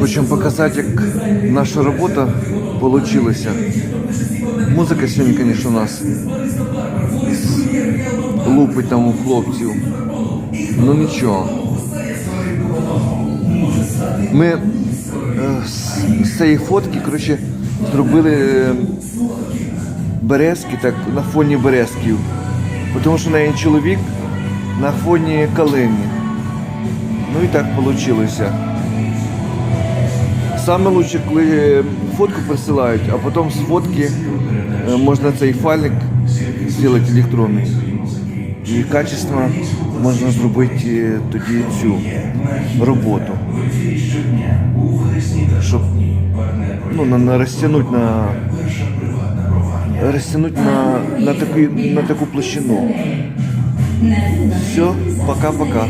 Хочемо показати, як наша робота вийшла. Музика сьогодні, звісно, у нас лупить там у хлопців. Ну нічого. Ми е, з, цієї фотки, коротше, зробили е, березки, так, на фоні березків. Тому що неї чоловік на фоні калини. Ну і так вийшло. Саме лучше, коли е, фотку присилають, а потім з фотки е, можна цей файлик зробити електронний. І качественно можна зробити е, тоді цю роботу. Щоб ну, на, на розтягнути на, розтягнути на, на, таку, на таку площину. Все, пока-пока.